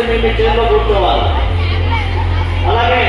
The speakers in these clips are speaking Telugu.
మేము మీ మీ చేతిలో కూర్చోవాలి అలాగే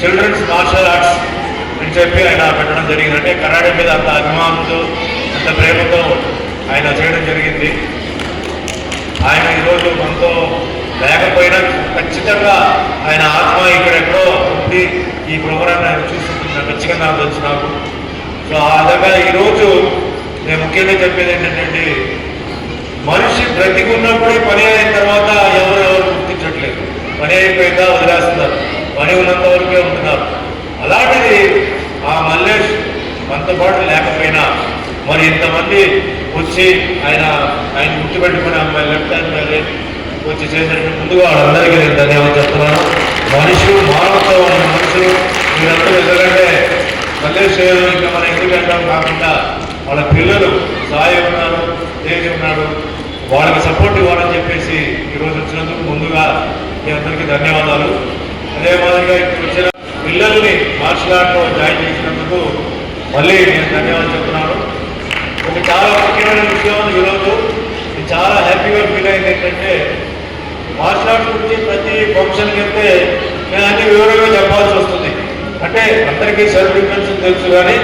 చిల్డ్రన్స్ మార్షల్ ఆర్ట్స్ అని చెప్పి ఆయన పెట్టడం జరిగిందంటే కరాడే మీద అంత అభిమానంతో అంత ప్రేమతో ఆయన చేయడం జరిగింది. ఆయన ఈరోజు మనతో లేకపోయినా ఖచ్చితంగా ఆయన ఆత్మ ఇక్కడ ఎక్కడో ఉంది. ఈ ప్రోగ్రామ్ ఆయన చూస్తుంటున్నా ఖచ్చితంగా నాకు తెలుసు నాకు. సో ఆ విధంగా ఈరోజు నేను ముఖ్యంగా చెప్పేది ఏంటంటే మనిషి బ్రతికున్నప్పుడే పని అయిన తర్వాత ఎవరు ఎవరు గుర్తించట్లేదు. పని అయిపోయిందా వదిలేస్తున్నారు. పని ఉన్నంత వరకే ఉంటున్నారు. అలాంటిది ఆ మల్లేష్ మనతో పాటు లేకపోయినా మరి ఇంతమంది వచ్చి ఆయన ఆయన గుర్తుపెట్టుకుని అమ్మాయి లెఫ్ట్ హ్యాండ్ ಮೇಲೆ వచ్చి చేసినట్టు ముందుగా వాళ్ళందరికీ నేను ధన్యవాదాలు చెప్తున్నాను. మనుషులు మానవతో ఉన్న మనుషులు మీరందరూ ఎందుకంటే మల్లేష్ ఇంకా మన ఎందుకు అంటాం కాకుండా వాళ్ళ పిల్లలు సాయి ఉన్నారు దేవి ఉన్నాడు వాళ్ళకి సపోర్ట్ ఇవ్వాలని చెప్పేసి ఈరోజు వచ్చినందుకు ముందుగా మీ అందరికీ ధన్యవాదాలు. అదే మాదిరిగా ఇప్పుడు వచ్చిన పిల్లల్ని మార్షల్ ఆర్ట్లో జాయిన్ చేసినందుకు మళ్ళీ నేను ధన్యవాదాలు చెప్తున్నాను. ఒక చాలా ముఖ్యమైన విషయం ఈరోజు. చాలా హ్యాపీగా ఫీల్ అయింది ఏంటంటే మార్షల్ ఆర్ట్స్ గురించి ప్రతి ఫంక్షన్కి వెళ్తే నేను అన్ని వివరంగా చెప్పాల్సి వస్తుంది. అంటే అందరికీ సెల్ఫ్ డిఫెన్స్ తెలుసు కానీ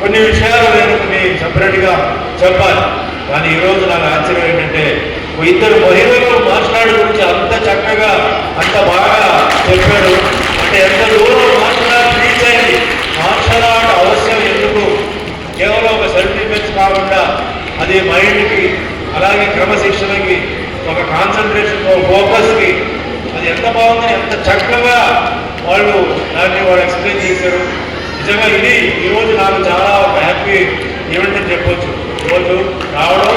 కొన్ని విషయాలు నేను కొన్ని సపరేట్గా చెప్పాలి. కానీ ఈరోజు నాకు ఆశ్చర్యం ఏంటంటే ఇద్దరు మహిళలు మార్షల్ ఆర్ట్ గురించి అంత చక్కగా అంత బాగా చెప్పారు అంటే ఎంత దూరం మార్షల్ ఆర్ట్ రీచ్ అయింది? మార్షల్ ఆర్ట్ అవసరం ఎందుకు? కేవలం ఒక సెల్ఫ్ డిఫెన్స్ కాకుండా అది మైండ్కి అలాగే క్రమశిక్షణకి ఒక కాన్సన్ట్రేషన్ ఫోకస్కి అది ఎంత బాగుంది ఎంత చక్కగా వాళ్ళు దాన్ని వాళ్ళు ఎక్స్ప్లెయిన్ చేశారు. నిజంగా ఇది ఈరోజు నాకు చాలా ఒక హ్యాపీ ఈవెంట్ అని చెప్పొచ్చు. ఈరోజు రావడం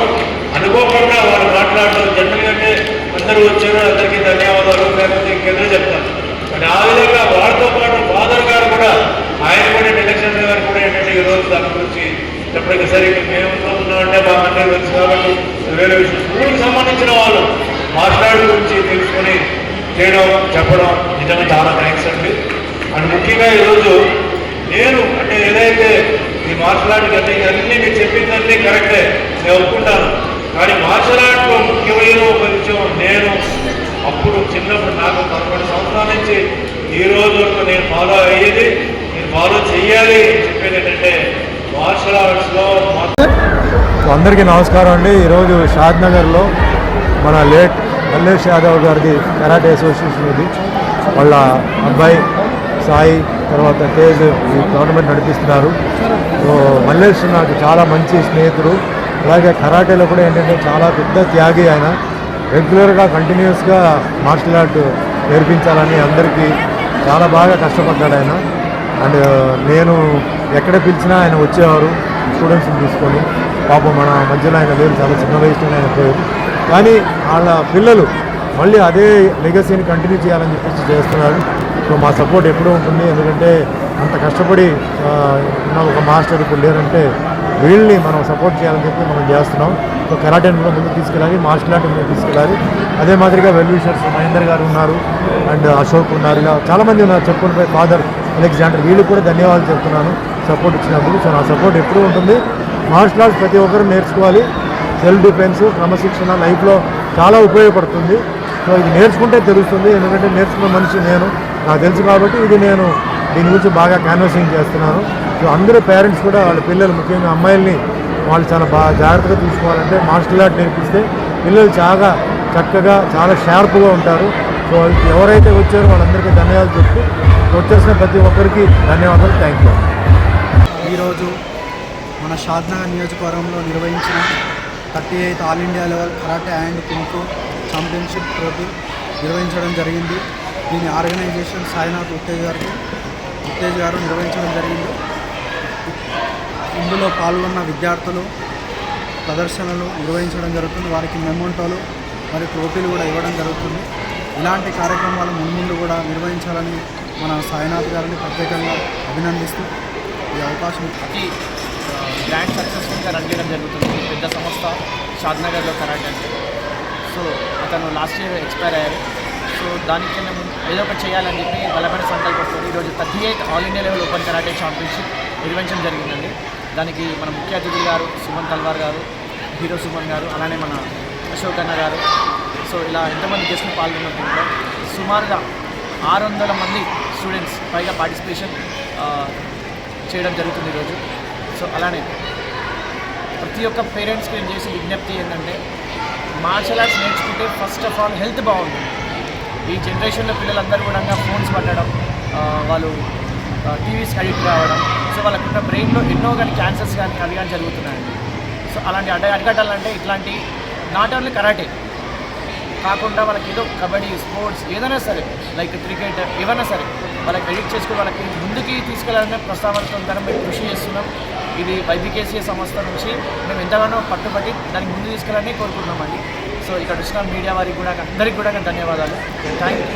అనుకోకుండా వాళ్ళు మాట్లాడడం జనరల్ అంటే అందరూ వచ్చారు అందరికీ ధన్యవాదాలు. లేకపోతే ఇంకేదో చెప్తాను. నాలుగుగా ఆ విధంగా పాటు ఫాదర్ గారు కూడా ఆయన కూడా ఎలక్షన్ గారు కూడా ఏంటంటే ఈ రోజు దాని గురించి చెప్పడానికి సరే మేము ఉన్నామంటే మా అందరి గురించి కాబట్టి వేరే విషయం. స్కూల్కి సంబంధించిన వాళ్ళు మాట్లాడి గురించి తెలుసుకొని చేయడం చెప్పడం నిజంగా చాలా థ్యాంక్స్ అండి. అండ్ ముఖ్యంగా ఈరోజు నేను అంటే ఏదైతే ఈ మార్షల్ ఆర్ట్ అంటే ఇవన్నీ మీరు చెప్పిందన్నీ కరెక్టే నేను ఒప్పుకుంటాను. కానీ మార్షల్ ఆర్ట్లో ముఖ్యమైన ఒక విషయం నేను అప్పుడు చిన్నప్పుడు నాకు పదకొండు సంవత్సరాల నుంచి ఈ రోజు వరకు నేను ఫాలో అయ్యేది నేను ఫాలో చెయ్యాలి చెప్పేది ఏంటంటే మార్షల్ ఆర్ట్స్లో మొత్తం అందరికీ నమస్కారం అండి. ఈరోజు షాద్నగర్లో మన లేట్ మల్లేష్ యాదవ్ గారిది కరాటే అసోసియేషన్ ఇది వాళ్ళ అబ్బాయి సాయి తర్వాత తేజ్ ఈ టోర్నమెంట్ నడిపిస్తున్నారు. సో మల్లేష్ నాకు చాలా మంచి స్నేహితుడు. అలాగే కరాటేలో కూడా ఏంటంటే చాలా పెద్ద త్యాగి ఆయన. రెగ్యులర్గా కంటిన్యూస్గా మార్షల్ ఆర్ట్ నేర్పించాలని అందరికీ చాలా బాగా కష్టపడ్డాడు ఆయన. అండ్ నేను ఎక్కడ పిలిచినా ఆయన వచ్చేవారు స్టూడెంట్స్ని తీసుకొని. పాపం మన మధ్యలో ఆయన లేరు చాలా చిన్న వయసులో ఆయన పోయారు. కానీ వాళ్ళ పిల్లలు మళ్ళీ అదే లెగసీని కంటిన్యూ చేయాలని చెప్పేసి చేస్తున్నారు. సో మా సపోర్ట్ ఎప్పుడూ ఉంటుంది. ఎందుకంటే అంత కష్టపడి ఉన్న ఒక మాస్టర్ ఇప్పుడు లేరంటే వీళ్ళని మనం సపోర్ట్ చేయాలని చెప్పి మనం చేస్తున్నాం. సో కరాటేని కూడా ముందుకు తీసుకెళ్ళాలి మార్షల్ ఆర్ట్ ముందుకు తీసుకెళ్ళాలి. అదే మాదిరిగా వెల్విషర్స్ మహేందర్ గారు ఉన్నారు అండ్ అశోక్ ఉన్నారు ఇలా చాలామంది ఉన్నారు. చెప్పుకుని ఫాదర్ అలెగ్జాండర్ వీళ్ళు కూడా ధన్యవాదాలు చెప్తున్నాను సపోర్ట్ ఇచ్చినప్పుడు సో నా సపోర్ట్ ఎప్పుడూ ఉంటుంది. మార్షల్ ఆర్ట్స్ ప్రతి ఒక్కరు నేర్చుకోవాలి. సెల్ఫ్ డిఫెన్స్ క్రమశిక్షణ లైఫ్లో చాలా ఉపయోగపడుతుంది. సో ఇది నేర్చుకుంటే తెలుస్తుంది. ఎందుకంటే నేర్చుకున్న మనిషి నేను. నాకు తెలుసు కాబట్టి ఇది నేను దీని గురించి బాగా క్యాన్వసింగ్ చేస్తున్నాను. సో అందరూ పేరెంట్స్ కూడా వాళ్ళ పిల్లలు ముఖ్యంగా అమ్మాయిల్ని వాళ్ళు చాలా బాగా జాగ్రత్తగా చూసుకోవాలంటే మార్షల్ ఆర్ట్ నేర్పిస్తే పిల్లలు చాలా చక్కగా చాలా షార్ప్గా ఉంటారు. సో ఎవరైతే వచ్చారో వాళ్ళందరికీ ధన్యవాదాలు చెప్తూ వచ్చేసిన ప్రతి ఒక్కరికి ధన్యవాదాలు. థ్యాంక్ యూ ఈరోజు మన షాద్నగర్ నియోజకవర్గంలో నిర్వహించిన thirty eighth all India level karate and కింకు championship trophy నిర్వహించడం జరిగింది. దీని ఆర్గనైజేషన్ సాయినాథ్ ఉత్తేజ్ గారు ఉత్తేజ్ గారు నిర్వహించడం జరిగింది. ఇందులో పాల్గొన్న విద్యార్థులు ప్రదర్శనలు నిర్వహించడం జరుగుతుంది. వారికి మెమోంటోలు మరి ట్రోఫీలు కూడా ఇవ్వడం జరుగుతుంది. ఇలాంటి కార్యక్రమాలు మున్ముందు కూడా నిర్వహించాలని మన సాయినాథ్ గారిని ప్రత్యేకంగా అభినందిస్తూ ఈ అవకాశం అతి గ్రాండ్ సక్సెస్ఫుల్గా రన్ చేయడం జరుగుతుంది. పెద్ద సంస్థ షాద్నగర్లో కరాటే అంటే. సో అతను లాస్ట్ ఇయర్ ఎక్స్పైర్ అయ్యారు. సో దానికి మేము ఏదో ఒకటి చేయాలని చెప్పి బలమైన సంకల్పం ఈరోజు thirty eight all India level open karate championship నిర్వహించడం జరిగిందండి. దానికి మన ముఖ్య అతిథులు గారు సుమన్ తల్వార్ గారు హీరో సుమన్ గారు అలానే మన అశోక్ అన్న గారు. సో ఇలా ఎంతమంది గెస్ట్లు పాల్గొన్న దీంట్లో సుమారుగా ఆరు వందల మంది స్టూడెంట్స్ పైగా పార్టిసిపేషన్ చేయడం జరుగుతుంది ఈరోజు. సో అలానే ప్రతి ఒక్క పేరెంట్స్కి నేను చేసే విజ్ఞప్తి ఏంటంటే మార్షల్ ఆర్ట్స్ నేర్చుకుంటే ఫస్ట్ ఆఫ్ ఆల్ హెల్త్ బాగుంటుంది. ఈ జనరేషన్లో పిల్లలందరూ కూడా ఫోన్స్ పట్టడం వాళ్ళు టీవీస్కి అడిక్ట్ కావడం సో వాళ్ళకున్న బ్రెయిన్లో ఎన్నో కానీ క్యాన్సర్స్ కానీ అవి కానీ జరుగుతున్నాయండి సో అలాంటి అడ్డ అరికట్టాలంటే ఇట్లాంటి నాట్ ఓన్లీ కరాటే. కాకుండా వాళ్ళకి ఏదో కబడ్డీ స్పోర్ట్స్ ఏదైనా సరే లైక్ క్రికెట్ ఏమైనా సరే వాళ్ళకి ఎడిట్ చేసుకుని వాళ్ళకి ముందుకి తీసుకెళ్ళాలనే ప్రస్తావనతో మేము కృషి చేస్తున్నాం. ఇది వైద్యకేసీయ సంస్థ నుంచి మేము ఎంతగానో పట్టుబట్టి దానికి ముందు తీసుకెళ్ళాలని కోరుకుంటున్నామండి. సో ఇక్కడ వచ్చిన మీడియా వారికి కూడా అందరికీ కూడా ధన్యవాదాలు. థ్యాంక్ యూ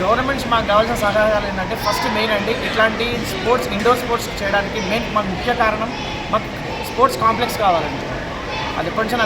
గవర్నమెంట్స్ మాకు కావాల్సిన సహకారాలు ఏంటంటే ఫస్ట్ మెయిన్ అండి ఇట్లాంటి స్పోర్ట్స్ ఇండోర్ స్పోర్ట్స్ చేయడానికి మెయిన్ మాకు ముఖ్య కారణం మాకు స్పోర్ట్స్ కాంప్లెక్స్ కావాలండి. అది ఎప్పటి నుంచి